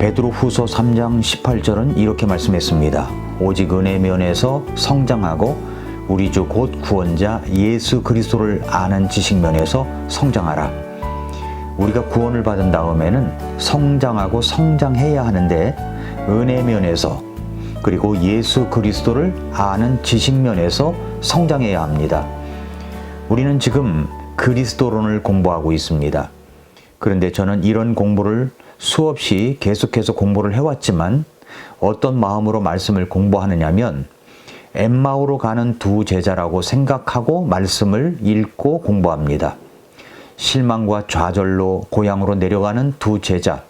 베드로 후서 3장 18절은 이렇게 말씀했습니다. 오직 은혜 면에서 성장하고 우리 주 곧 구원자 예수 그리스도를 아는 지식 면에서 성장하라. 우리가 구원을 받은 다음에는 성장하고 성장해야 하는데 은혜 면에서 그리고 예수 그리스도를 아는 지식 면에서 성장해야 합니다. 우리는 지금 그리스도론을 공부하고 있습니다. 그런데 저는 이런 공부를 수없이 계속해서 공부를 해왔지만 어떤 마음으로 말씀을 공부하느냐면 엠마오로 가는 두 제자라고 생각하고 말씀을 읽고 공부합니다. 실망과 좌절로 고향으로 내려가는 두 제자.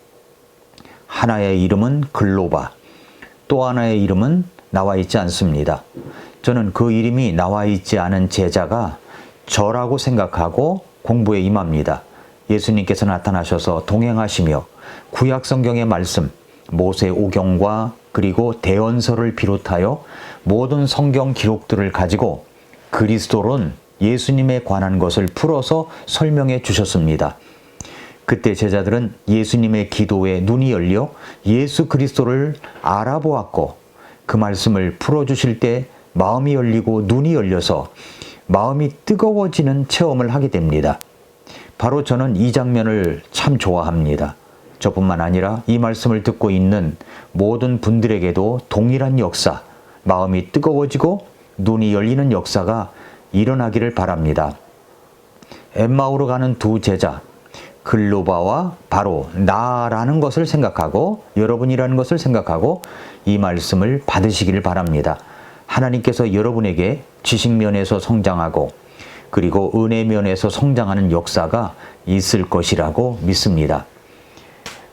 하나의 이름은 글로바, 또 하나의 이름은 나와 있지 않습니다. 저는 그 이름이 나와 있지 않은 제자가 저라고 생각하고 공부에 임합니다. 예수님께서 나타나셔서 동행하시며 구약 성경의 말씀, 모세 오경과 그리고 대언서를 비롯하여 모든 성경 기록들을 가지고 그리스도론 예수님에 관한 것을 풀어서 설명해 주셨습니다. 그때 제자들은 예수님의 기도에 눈이 열려 예수 그리스도를 알아보았고 그 말씀을 풀어주실 때 마음이 열리고 눈이 열려서 마음이 뜨거워지는 체험을 하게 됩니다. 바로 저는 이 장면을 참 좋아합니다. 저뿐만 아니라 이 말씀을 듣고 있는 모든 분들에게도 동일한 역사, 마음이 뜨거워지고 눈이 열리는 역사가 일어나기를 바랍니다. 엠마오로 가는 두 제자, 글로바와 바로 나라는 것을 생각하고 여러분이라는 것을 생각하고 이 말씀을 받으시기를 바랍니다. 하나님께서 여러분에게 지식면에서 성장하고 그리고 은혜면에서 성장하는 역사가 있을 것이라고 믿습니다.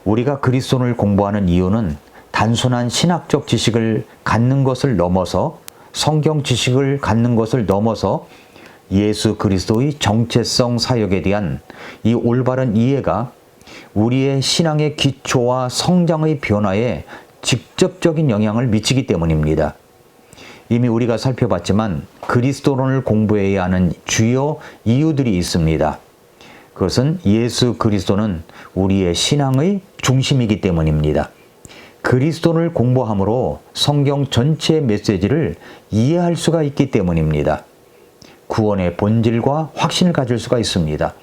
우리가 그리스도를 공부하는 이유는 단순한 신학적 지식을 갖는 것을 넘어서 성경 지식을 갖는 것을 넘어서 예수 그리스도의 정체성 사역에 대한 이 올바른 이해가 우리의 신앙의 기초와 성장의 변화에 직접적인 영향을 미치기 때문입니다. 이미 우리가 살펴봤지만 그리스도론을 공부해야 하는 주요 이유들이 있습니다. 그것은 예수 그리스도는 우리의 신앙의 중심이기 때문입니다. 그리스도를 공부함으로 성경 전체의 메시지를 이해할 수가 있기 때문입니다. 구원의 본질과 확신을 가질 수가 있습니다.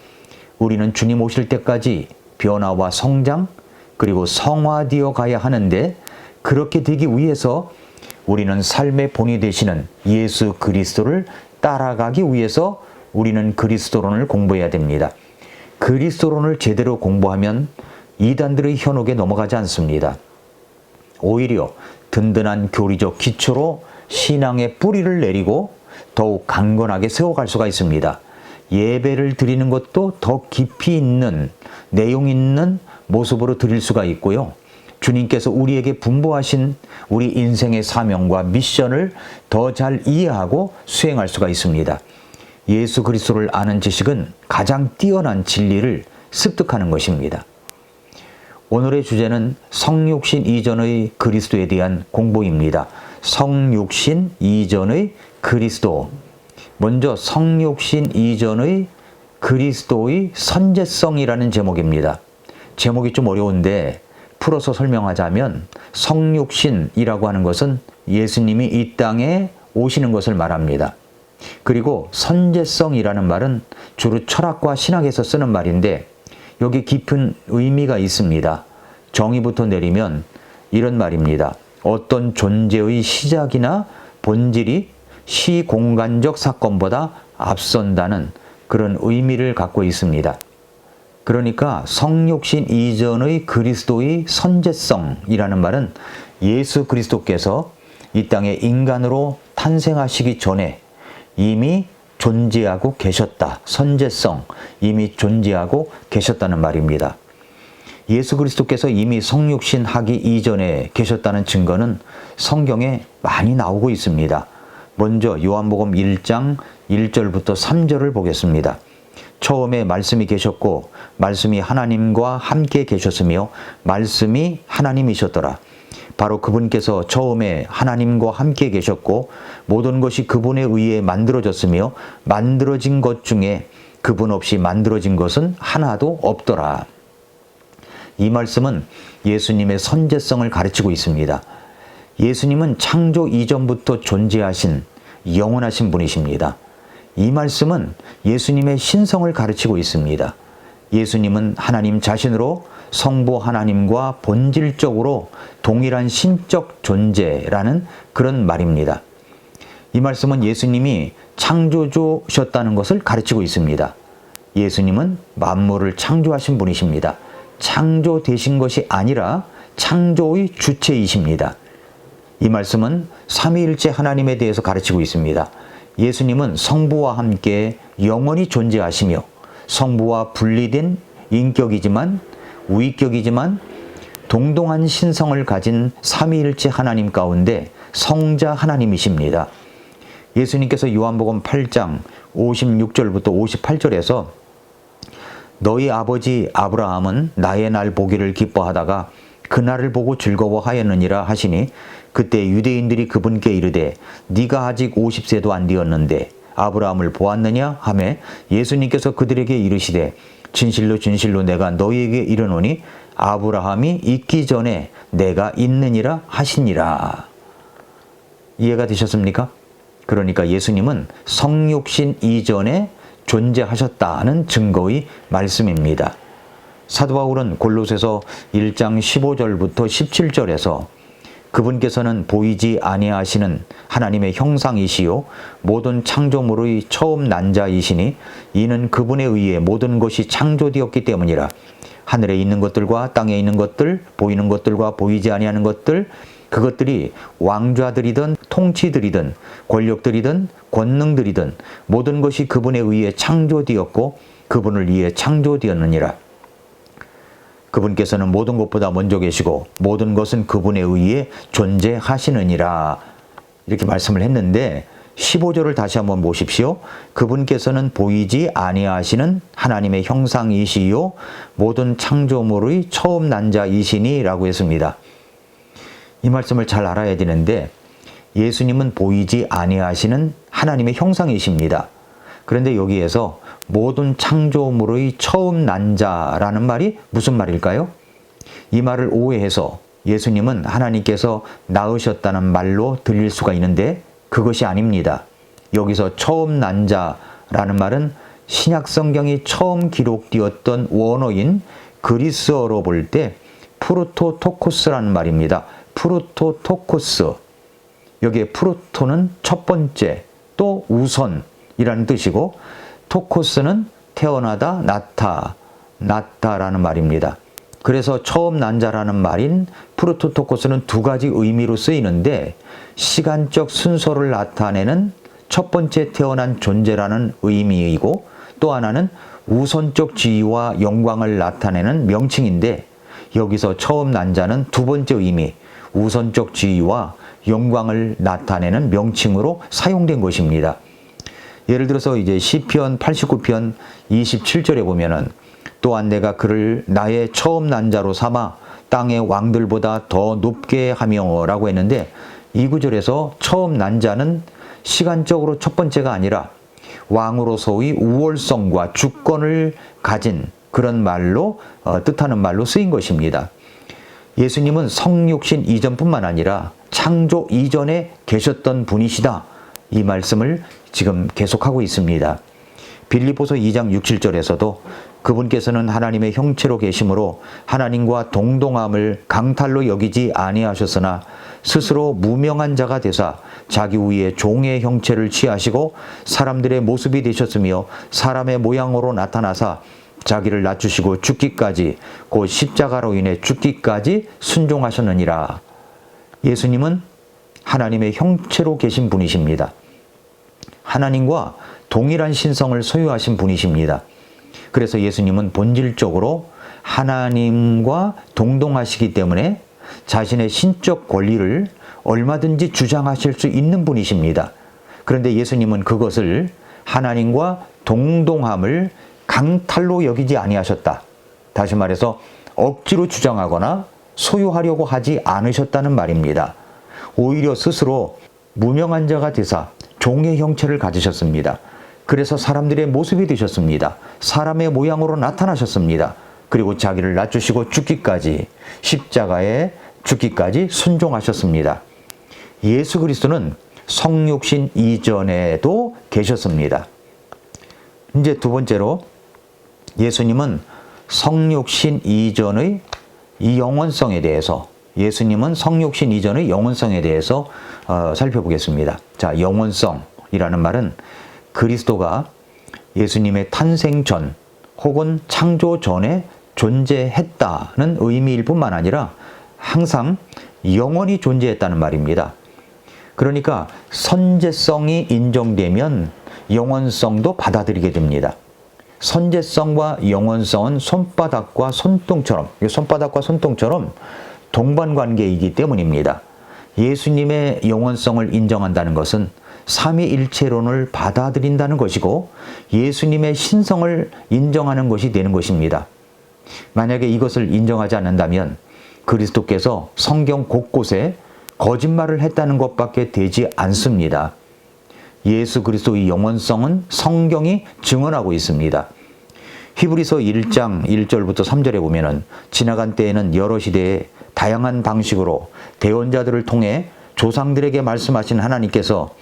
우리는 주님 오실 때까지 변화와 성장 그리고 성화되어 가야 하는데 그렇게 되기 위해서 우리는 삶의 본이 되시는 예수 그리스도를 따라가기 위해서 우리는 그리스도론을 공부해야 됩니다. 그리스도론을 제대로 공부하면 이단들의 현혹에 넘어가지 않습니다. 오히려 든든한 교리적 기초로 신앙의 뿌리를 내리고 더욱 강건하게 세워갈 수가 있습니다. 예배를 드리는 것도 더 깊이 있는 내용 있는 모습으로 드릴 수가 있고요. 주님께서 우리에게 분부하신 우리 인생의 사명과 미션을 더 잘 이해하고 수행할 수가 있습니다. 예수 그리스도를 아는 지식은 가장 뛰어난 진리를 습득하는 것입니다. 오늘의 주제는 성육신 이전의 그리스도에 대한 공부입니다. 성육신 이전의 그리스도. 먼저 성육신 이전의 그리스도의 선제성이라는 제목입니다. 제목이 좀 어려운데 풀어서 설명하자면 성육신이라고 하는 것은 예수님이 이 땅에 오시는 것을 말합니다. 그리고 선제성이라는 말은 주로 철학과 신학에서 쓰는 말인데 여기 깊은 의미가 있습니다. 정의부터 내리면 이런 말입니다. 어떤 존재의 시작이나 본질이 시공간적 사건보다 앞선다는 그런 의미를 갖고 있습니다. 그러니까 성육신 이전의 그리스도의 선제성이라는 말은 예수 그리스도께서 이 땅에 인간으로 탄생하시기 전에 이미 존재하고 계셨다. 선제성, 이미 존재하고 계셨다는 말입니다. 예수 그리스도께서 이미 성육신 하기 이전에 계셨다는 증거는 성경에 많이 나오고 있습니다. 먼저 요한복음 1장 1절부터 3절을 보겠습니다. 처음에 말씀이 계셨고 말씀이 하나님과 함께 계셨으며 말씀이 하나님이셨더라. 바로 그분께서 처음에 하나님과 함께 계셨고 모든 것이 그분에 의해 만들어졌으며 만들어진 것 중에 그분 없이 만들어진 것은 하나도 없더라. 이 말씀은 예수님의 선제성을 가르치고 있습니다. 예수님은 창조 이전부터 존재하신 영원하신 분이십니다. 이 말씀은 예수님의 신성을 가르치고 있습니다. 예수님은 하나님 자신으로 성부 하나님과 본질적으로 동일한 신적 존재라는 그런 말입니다. 이 말씀은 예수님이 창조주셨다는 것을 가르치고 있습니다. 예수님은 만물을 창조하신 분이십니다. 창조되신 것이 아니라 창조의 주체이십니다. 이 말씀은 삼위일체 하나님에 대해서 가르치고 있습니다. 예수님은 성부와 함께 영원히 존재하시며 성부와 분리된 인격이지만 우위격이지만 동동한 신성을 가진 삼위일체 하나님 가운데 성자 하나님이십니다. 예수님께서 요한복음 8장 56절부터 58절에서 너희 아버지 아브라함은 나의 날 보기를 기뻐하다가 그날을 보고 즐거워하였느니라 하시니 그때 유대인들이 그분께 이르되 네가 아직 50세도 안 되었는데 아브라함을 보았느냐 하매 예수님께서 그들에게 이르시되 진실로 진실로 내가 너희에게 이르노니 아브라함이 있기 전에 내가 있느니라 하시니라 이해가 되셨습니까? 그러니까 예수님은 성육신 이전에 존재하셨다는 증거의 말씀입니다. 사도 바울은 골로새서 1장 15절부터 17절에서 그분께서는 보이지 아니하시는 하나님의 형상이시요 모든 창조물의 처음 난 자이시니 이는 그분에 의해 모든 것이 창조되었기 때문이라. 하늘에 있는 것들과 땅에 있는 것들 보이는 것들과 보이지 아니하는 것들 그것들이 왕좌들이든 통치들이든 권력들이든 권능들이든 모든 것이 그분에 의해 창조되었고 그분을 위해 창조되었느니라 그분께서는 모든 것보다 먼저 계시고 모든 것은 그분에 의해 존재하시느니라. 이렇게 말씀을 했는데 15절을 다시 한번 보십시오. 그분께서는 보이지 아니하시는 하나님의 형상이시요 모든 창조물의 처음 난 자이시니라고 했습니다. 이 말씀을 잘 알아야 되는데 예수님은 보이지 아니하시는 하나님의 형상이십니다. 그런데 여기에서 모든 창조물의 처음 난 자라는 말이 무슨 말일까요? 이 말을 오해해서 예수님은 하나님께서 낳으셨다는 말로 들릴 수가 있는데 그것이 아닙니다. 여기서 처음 난 자라는 말은 신약 성경이 처음 기록되었던 원어인 그리스어로 볼 때 프루토토코스라는 말입니다. 프루토토코스. 여기에 프루토는 첫 번째, 또 우선이라는 뜻이고 토코스는 태어나다, 나타, 나타라는 말입니다. 그래서 처음 난 자라는 말인 프루토토코스는 두 가지 의미로 쓰이는데 시간적 순서를 나타내는 첫 번째 태어난 존재라는 의미이고 또 하나는 우선적 지위와 영광을 나타내는 명칭인데 여기서 처음 난 자는 두 번째 의미 우선적 지위와 영광을 나타내는 명칭으로 사용된 것입니다. 예를 들어서 이제 시편 89편 27절에 보면은 또한 내가 그를 나의 처음 난 자로 삼아 땅의 왕들보다 더 높게 하며라고 했는데 이 구절에서 처음 난 자는 시간적으로 첫 번째가 아니라 왕으로서의 우월성과 주권을 가진 그런 말로 어, 뜻하는 말로 쓰인 것입니다. 예수님은 성육신 이전뿐만 아니라 창조 이전에 계셨던 분이시다. 이 말씀을 지금 계속하고 있습니다. 빌리보서 2장 6, 7절에서도 그분께서는 하나님의 형체로 계심으로 하나님과 동동함을 강탈로 여기지 아니하셨으나 스스로 무명한 자가 되사 자기 위에 종의 형체를 취하시고 사람들의 모습이 되셨으며 사람의 모양으로 나타나사 자기를 낮추시고 죽기까지 곧 십자가로 인해 죽기까지 순종하셨느니라. 예수님은 하나님의 형체로 계신 분이십니다. 하나님과 동일한 신성을 소유하신 분이십니다. 그래서 예수님은 본질적으로 하나님과 동동하시기 때문에 자신의 신적 권리를 얼마든지 주장하실 수 있는 분이십니다. 그런데 예수님은 그것을 하나님과 동동함을 강탈로 여기지 아니하셨다. 다시 말해서 억지로 주장하거나 소유하려고 하지 않으셨다는 말입니다. 오히려 스스로 무명한 자가 되사 종의 형체를 가지셨습니다. 그래서 사람들의 모습이 되셨습니다. 사람의 모양으로 나타나셨습니다. 그리고 자기를 낮추시고 죽기까지 십자가에 죽기까지 순종하셨습니다. 예수 그리스도는 성육신 이전에도 계셨습니다. 이제 두 번째로 예수님은 성육신 이전의 이 영원성에 대해서 예수님은 성육신 이전의 영원성에 대해서 어, 살펴보겠습니다. 자, 영원성이라는 말은 그리스도가 예수님의 탄생 전 혹은 창조 전에 존재했다는 의미일 뿐만 아니라 항상 영원히 존재했다는 말입니다. 그러니까 선제성이 인정되면 영원성도 받아들이게 됩니다. 선제성과 영원성은 손바닥과 손등처럼, 손바닥과 손등처럼 동반 관계이기 때문입니다. 예수님의 영원성을 인정한다는 것은 삼위일체론을 받아들인다는 것이고 예수님의 신성을 인정하는 것이 되는 것입니다. 만약에 이것을 인정하지 않는다면 그리스도께서 성경 곳곳에 거짓말을 했다는 것밖에 되지 않습니다. 예수 그리스도의 영원성은 성경이 증언하고 있습니다. 히브리서 1장 1절부터 3절에 보면은 지나간 때에는 여러 시대에 다양한 방식으로 대언자들을 통해 조상들에게 말씀하신 하나님께서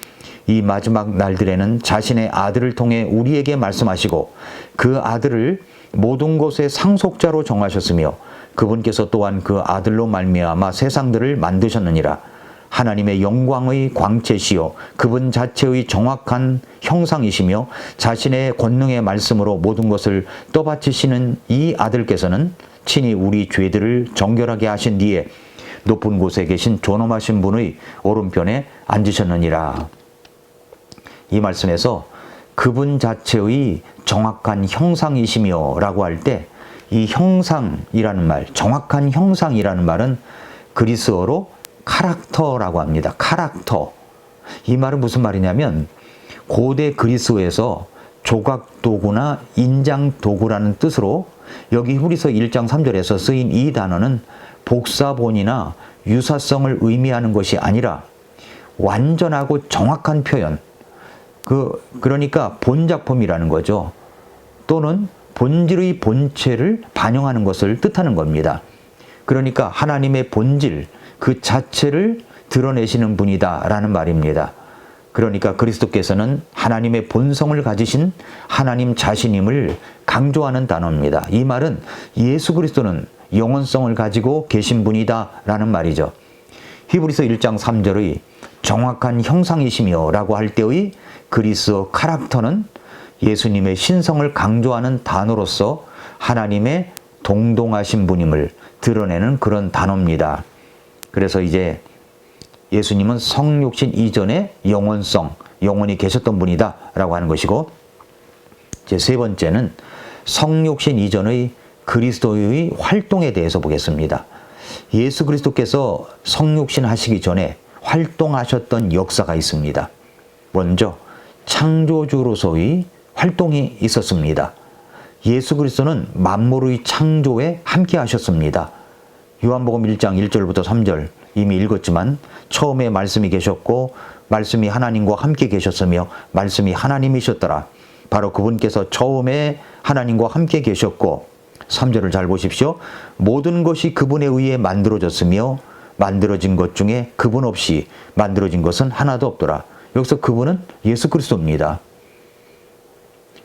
이 마지막 날들에는 자신의 아들을 통해 우리에게 말씀하시고 그 아들을 모든 것의 상속자로 정하셨으며 그분께서 또한 그 아들로 말미암아 세상들을 만드셨느니라. 하나님의 영광의 광채시요 그분 자체의 정확한 형상이시며 자신의 권능의 말씀으로 모든 것을 떠받치시는 이 아들께서는 친히 우리 죄들을 정결하게 하신 뒤에 높은 곳에 계신 존엄하신 분의 오른편에 앉으셨느니라. 이 말씀에서 그분 자체의 정확한 형상이시며 라고 할 때 이 형상이라는 말, 정확한 형상이라는 말은 그리스어로 카락터라고 합니다. 카락터. 이 말은 무슨 말이냐면 고대 그리스어에서 조각 도구나 인장 도구라는 뜻으로 여기 후리서 1장 3절에서 쓰인 이 단어는 복사본이나 유사성을 의미하는 것이 아니라 완전하고 정확한 표현. 그 그러니까 본작품이라는 거죠. 또는 본질의 본체를 반영하는 것을 뜻하는 겁니다. 그러니까 하나님의 본질 그 자체를 드러내시는 분이다라는 말입니다. 그러니까 그리스도께서는 하나님의 본성을 가지신 하나님 자신임을 강조하는 단어입니다. 이 말은 예수 그리스도는 영원성을 가지고 계신 분이다라는 말이죠. 히브리서 1장 3절의 정확한 형상이시며 라고 할 때의 그리스어 카락터는 예수님의 신성을 강조하는 단어로서 하나님의 동동하신 분임을 드러내는 그런 단어입니다. 그래서 이제 예수님은 성육신 이전에 영원성, 영원히 계셨던 분이다 라고 하는 것이고 제 세 번째는 성육신 이전의 그리스도의 활동에 대해서 보겠습니다. 예수 그리스도께서 성육신 하시기 전에 활동하셨던 역사가 있습니다. 먼저 창조주로서의 활동이 있었습니다. 예수 그리스도는 만물의 창조에 함께 하셨습니다. 요한복음 1장 1절부터 3절 이미 읽었지만 처음에 말씀이 계셨고 말씀이 하나님과 함께 계셨으며 말씀이 하나님이셨더라. 바로 그분께서 처음에 하나님과 함께 계셨고 3절을 잘 보십시오. 모든 것이 그분에 의해 만들어졌으며 만들어진 것 중에 그분 없이 만들어진 것은 하나도 없더라. 여기서 그분은 예수 그리스도입니다.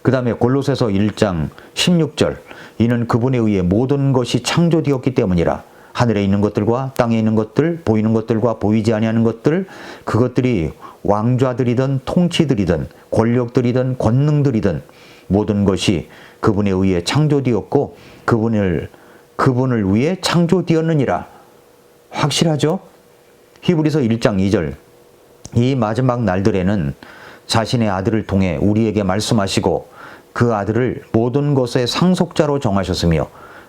그 다음에 골로새서 1장 16절 이는 그분에 의해 모든 것이 창조되었기 때문이라 하늘에 있는 것들과 땅에 있는 것들 보이는 것들과 보이지 아니하는 것들 그것들이 왕좌들이든 통치들이든 권력들이든 권능들이든 모든 것이 그분에 의해 창조되었고 그분을 그분을 위해 창조되었느니라 확실하죠? 히브리서 1장 2절 이 마지막 날들에는 자신의 아들을 통해 우리에게 말씀하시고 그 아들을 모든 것의 상속자로 정하셨으며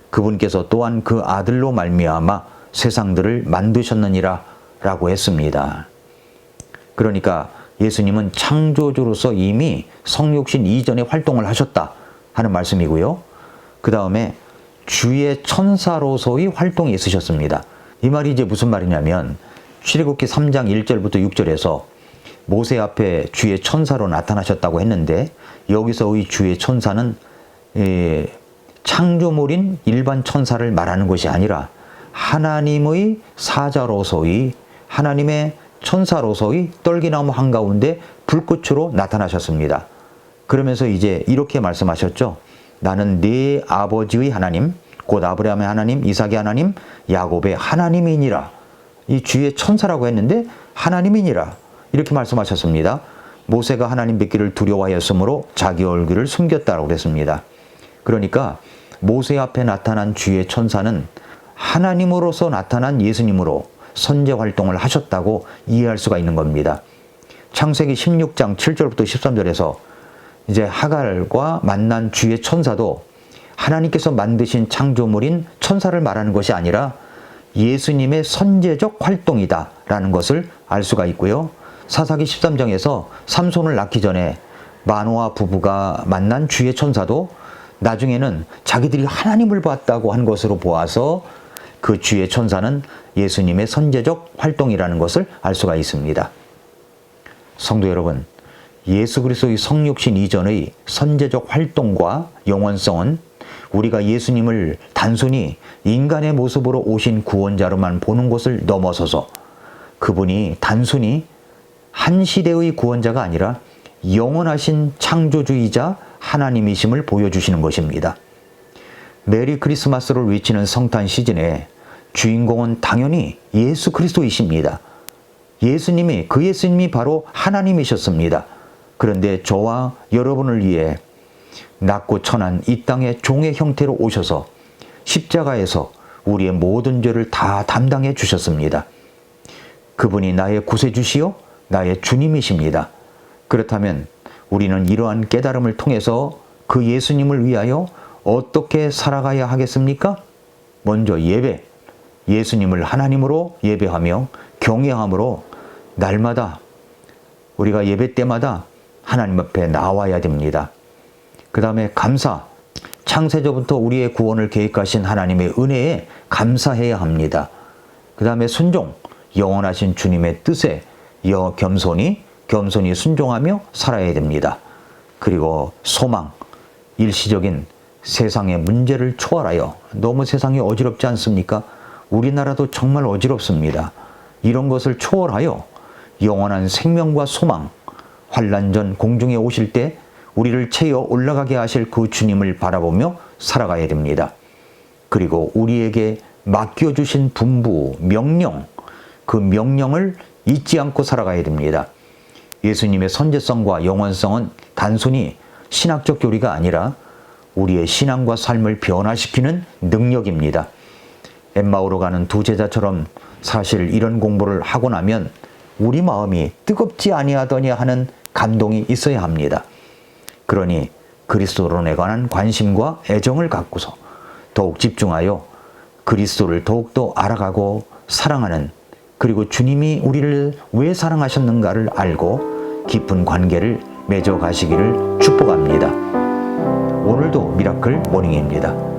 그분께서 또한 그 아들로 말미암아 세상들을 만드셨느니라 라고 했습니다. 그러니까 예수님은 창조주로서 이미 성육신 이전에 활동을 하셨다 하는 말씀이고요. 그 다음에 주의 천사로서의 활동이 있으셨습니다. 이 말이 이제 무슨 말이냐면 출애굽기 3장 1절부터 6절에서 모세 앞에 주의 천사로 나타나셨다고 했는데 여기서의 주의 천사는 예, 창조물인 일반 천사를 말하는 것이 아니라 하나님의 사자로서의 하나님의 천사로서의 떨기나무 한가운데 불꽃으로 나타나셨습니다. 그러면서 이제 이렇게 말씀하셨죠. 나는 네 아버지의 하나님, 곧 아브라함의 하나님, 이삭의 하나님, 야곱의 하나님이니라. 이 주의 천사라고 했는데 하나님이니라. 이렇게 말씀하셨습니다. 모세가 하나님 뵙기를 두려워하였으므로 자기 얼굴을 숨겼다고 그랬습니다. 그러니까 모세 앞에 나타난 주의 천사는 하나님으로서 나타난 예수님으로 선제 활동을 하셨다고 이해할 수가 있는 겁니다. 창세기 16장 7절부터 13절에서 이제 하갈과 만난 주의 천사도 하나님께서 만드신 창조물인 천사를 말하는 것이 아니라 예수님의 선제적 활동이다라는 것을 알 수가 있고요. 사사기 13장에서 삼손을 낳기 전에 마노아 부부가 만난 주의 천사도 나중에는 자기들이 하나님을 봤다고 한 것으로 보아서 그 주의 천사는 예수님의 선제적 활동이라는 것을 알 수가 있습니다. 성도 여러분, 예수 그리스도의 성육신 이전의 선제적 활동과 영원성은 우리가 예수님을 단순히 인간의 모습으로 오신 구원자로만 보는 것을 넘어서서 그분이 단순히 한 시대의 구원자가 아니라 영원하신 창조주이자 하나님이심을 보여주시는 것입니다. 메리 크리스마스를 외치는 성탄 시즌에 주인공은 당연히 예수 그리스도이십니다. 예수님이 그 예수님이 바로 하나님이셨습니다. 그런데 저와 여러분을 위해 낮고 천한 이 땅의 종의 형태로 오셔서 십자가에서 우리의 모든 죄를 다 담당해 주셨습니다. 그분이 나의 구세주시요 나의 주님이십니다. 그렇다면 우리는 이러한 깨달음을 통해서 그 예수님을 위하여 어떻게 살아가야 하겠습니까? 먼저 예배, 예수님을 하나님으로 예배하며 경외함으로 날마다 우리가 예배 때마다 하나님 앞에 나와야 됩니다. 그 다음에 감사, 창세전부터 우리의 구원을 계획하신 하나님의 은혜에 감사해야 합니다. 그 다음에 순종, 영원하신 주님의 뜻에 여 겸손히 겸손히 순종하며 살아야 됩니다. 그리고 소망, 일시적인 세상의 문제를 초월하여 너무 세상이 어지럽지 않습니까? 우리나라도 정말 어지럽습니다. 이런 것을 초월하여 영원한 생명과 소망, 환란 전 공중에 오실 때 우리를 채워 올라가게 하실 그 주님을 바라보며 살아가야 됩니다. 그리고 우리에게 맡겨주신 분부, 명령, 그 명령을 잊지 않고 살아가야 됩니다. 예수님의 선제성과 영원성은 단순히 신학적 교리가 아니라 우리의 신앙과 삶을 변화시키는 능력입니다. 엠마오로 가는 두 제자처럼 사실 이런 공부를 하고 나면 우리 마음이 뜨겁지 아니하더냐 하는 감동이 있어야 합니다. 그러니 그리스도론에 관한 관심과 애정을 갖고서 더욱 집중하여 그리스도를 더욱더 알아가고 사랑하는 그리고 주님이 우리를 왜 사랑하셨는가를 알고 깊은 관계를 맺어 가시기를 축복합니다. 오늘도 미라클 모닝입니다.